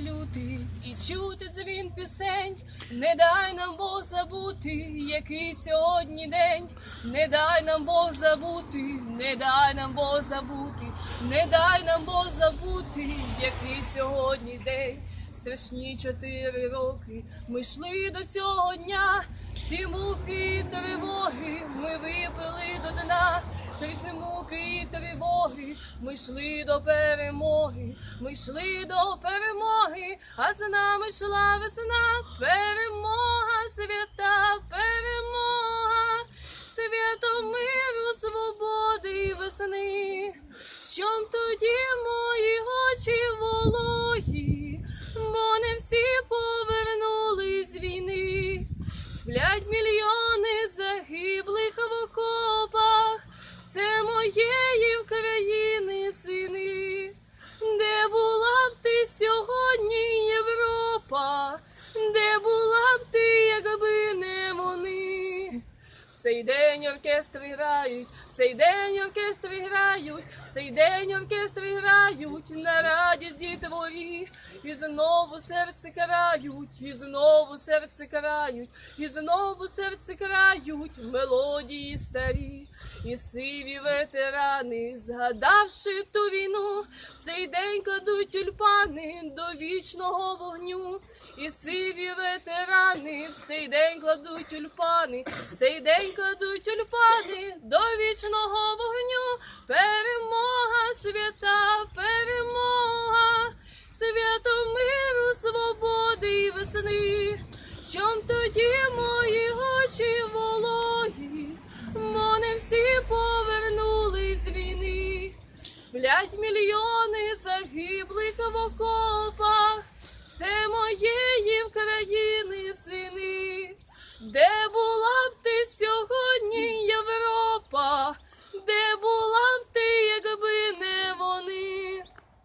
лютий, і чути дзвін пісень. Не дай нам Бог забути, який сьогодні день. Не дай нам Бог забути, не дай нам Бог забути, не дай нам Бог забути, який сьогодні день. Страшні чотири роки ми йшли до цього дня, всі муки і тривоги ми випили до дна. Крізь муки і тривоги ми йшли до перемоги, ми йшли до перемоги, а за нами йшла весна, перемога, свята, перемога, свято миру, свободи і весни. Чом тоді мої очі вологі, бо не всі повернули з війни, сплять мільйони це цей день оркестри грають, цей день оркестри грають, цей день оркестри грають на радість дітворі. І знову серце карають, і знову серце карають, і знову серце карають мелодії старі. І сиві ветерани, згадавши ту війну, в цей день кладуть тюльпани до вічного вогню. І сиві ветерани в цей день кладуть тюльпани, в цей день кладуть тюльпани до вічного вогню. Перемога, свята, перемога, свято миру, свободи і весни. Чом тоді мої очі вологі, бо не всі повернулись з війни. Сплять мільйони загиблих в окопах, України сини, де була.